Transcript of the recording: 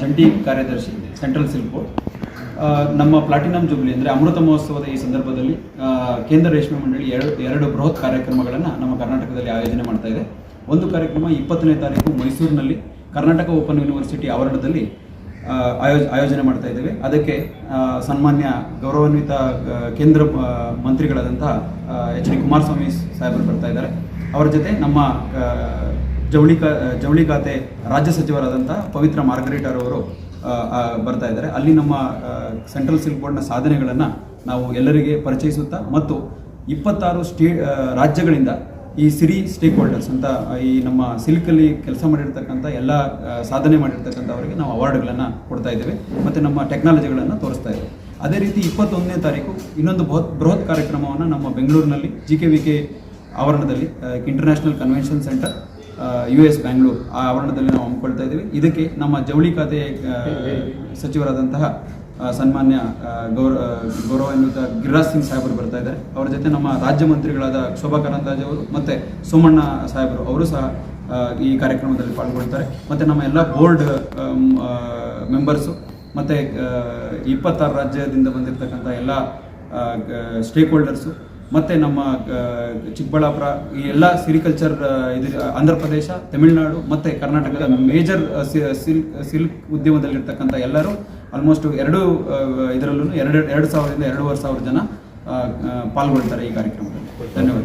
ಜಂಟಿ ಕಾರ್ಯದರ್ಶಿ central silk board ನಮ್ಮ ಪ್ಲಾಟಿನಂ ಜುಬ್ಲಿ ಅಂದರೆ ಅಮೃತ ಮಹೋತ್ಸವದ ಈ ಸಂದರ್ಭದಲ್ಲಿ ಕೇಂದ್ರ ರೇಷ್ಮೆ ಮಂಡಳಿ ಎರಡು ಎರಡು ಬೃಹತ್ ಕಾರ್ಯಕ್ರಮಗಳನ್ನು ನಮ್ಮ ಕರ್ನಾಟಕದಲ್ಲಿ ಆಯೋಜನೆ ಮಾಡ್ತಾ ಇದೆ. ಒಂದು ಕಾರ್ಯಕ್ರಮ ಇಪ್ಪತ್ತನೇ ತಾರೀಕು ಮೈಸೂರಿನಲ್ಲಿ ಕರ್ನಾಟಕ ಓಪನ್ ಯೂನಿವರ್ಸಿಟಿ ಆವರಣದಲ್ಲಿ ಆಯೋಜ, ಆಯೋಜನೆ ಮಾಡ್ತಾ ಇದ್ದೇವೆ. ಅದಕ್ಕೆ ಸನ್ಮಾನ್ಯ ಗೌರವಾನ್ವಿತ ಕೇಂದ್ರ ಮಂತ್ರಿಗಳಾದಂತಹ ಎಚ್ ಡಿ ಕುಮಾರಸ್ವಾಮಿ ಸಾಹೇಬರು ಬರ್ತಾ ಇದ್ದಾರೆ. ಅವರ ಜೊತೆ ನಮ್ಮ ಜವಳಿ ಕಾ ಜವಳಿ ಖಾತೆ ರಾಜ್ಯ ಸಚಿವರಾದಂಥ ಪವಿತ್ರ ಮಾರ್ಗರೇಟರ್ ಅವರು ಬರ್ತಾ ಇದ್ದಾರೆ. ಅಲ್ಲಿ ನಮ್ಮ ಸೆಂಟ್ರಲ್ ಸಿಲ್ಕ್ ಬೋರ್ಡ್ನ ಸಾಧನೆಗಳನ್ನು ನಾವು ಎಲ್ಲರಿಗೆ ಪರಿಚಯಿಸುತ್ತಾ ಮತ್ತು ಇಪ್ಪತ್ತಾರು ಸ್ಟೇ ರಾಜ್ಯಗಳಿಂದ ಈ ಸಿರಿ ಸ್ಟೇಕ್ ಹೋಲ್ಡರ್ಸ್ ಅಂತ ಈ ನಮ್ಮ ಸಿಲ್ಕಲ್ಲಿ ಕೆಲಸ ಮಾಡಿರ್ತಕ್ಕಂಥ ಎಲ್ಲ ಸಾಧನೆ ಮಾಡಿರ್ತಕ್ಕಂಥವರಿಗೆ ನಾವು ಅವಾರ್ಡ್ಗಳನ್ನು ಕೊಡ್ತಾ ಇದ್ದೇವೆ ಮತ್ತು ನಮ್ಮ ಟೆಕ್ನಾಲಜಿಗಳನ್ನು ತೋರಿಸ್ತಾ ಇದ್ದೇವೆ. ಅದೇ ರೀತಿ ಇಪ್ಪತ್ತೊಂದನೇ ತಾರೀಕು ಇನ್ನೊಂದು ಬೃಹತ್ ಬೃಹತ್ ಕಾರ್ಯಕ್ರಮವನ್ನು ನಮ್ಮ ಬೆಂಗಳೂರಿನಲ್ಲಿ ಜಿ ಕೆ ವಿ ಕೆ ಆವರಣದಲ್ಲಿ international convention centre U S Bangalore ಆ ಆವರಣದಲ್ಲಿ ನಾವು ಹಮ್ಮಿಕೊಳ್ತಾ ಇದ್ದೀವಿ. ಇದಕ್ಕೆ ನಮ್ಮ ಜವಳಿ ಖಾತೆ ಸಚಿವರಾದಂತಹ ಸನ್ಮಾನ್ಯ ಗೌರ ಗೌರವ ಗೌರವಾನ್ವಿತ ಗಿರಿರಾಜ್ ಸಿಂಗ್ ಸಾಹೇಬರು ಬರ್ತಾ ಇದ್ದಾರೆ. ಅವರ ಜೊತೆ ನಮ್ಮ ರಾಜ್ಯ ಮಂತ್ರಿಗಳಾದ ಶೋಭಾ ಕರಂದ್ಲಾಜೆ ಅವರು ಮತ್ತು ಸೋಮಣ್ಣ ಸಾಹೇಬರು ಅವರು ಸಹ ಈ ಕಾರ್ಯಕ್ರಮದಲ್ಲಿ ಪಾಲ್ಗೊಳ್ತಾರೆ. ಮತ್ತು ನಮ್ಮ ಎಲ್ಲ ಬೋರ್ಡ್ ಮೆಂಬರ್ಸು ಮತ್ತು ಇಪ್ಪತ್ತಾರು ರಾಜ್ಯದಿಂದ ಬಂದಿರತಕ್ಕಂಥ ಎಲ್ಲ ಸ್ಟೇಕ್ ಹೋಲ್ಡರ್ಸು ಮತ್ತು ನಮ್ಮ ಚಿಕ್ಕಬಳ್ಳಾಪುರ, ಈ ಎಲ್ಲ ಸಿರಿಕಲ್ಚರ್ ಇದು, ಆಂಧ್ರ ಪ್ರದೇಶ, ತಮಿಳುನಾಡು ಮತ್ತು ಕರ್ನಾಟಕದ ಮೇಜರ್ ಸಿಲ್ಕ್ ಸಿಲ್ಕ್ ಉದ್ಯಮದಲ್ಲಿರ್ತಕ್ಕಂಥ ಎಲ್ಲರೂ ಆಲ್ಮೋಸ್ಟ್ ಎರಡು ಇದರಲ್ಲೂ ಎರಡು ಎರಡು ಸಾವಿರದಿಂದ ಎರಡೂವರೆ ಸಾವಿರ ಜನ ಪಾಲ್ಗೊಳ್ತಾರೆ ಈ ಕಾರ್ಯಕ್ರಮದಲ್ಲಿ. ಧನ್ಯವಾದ.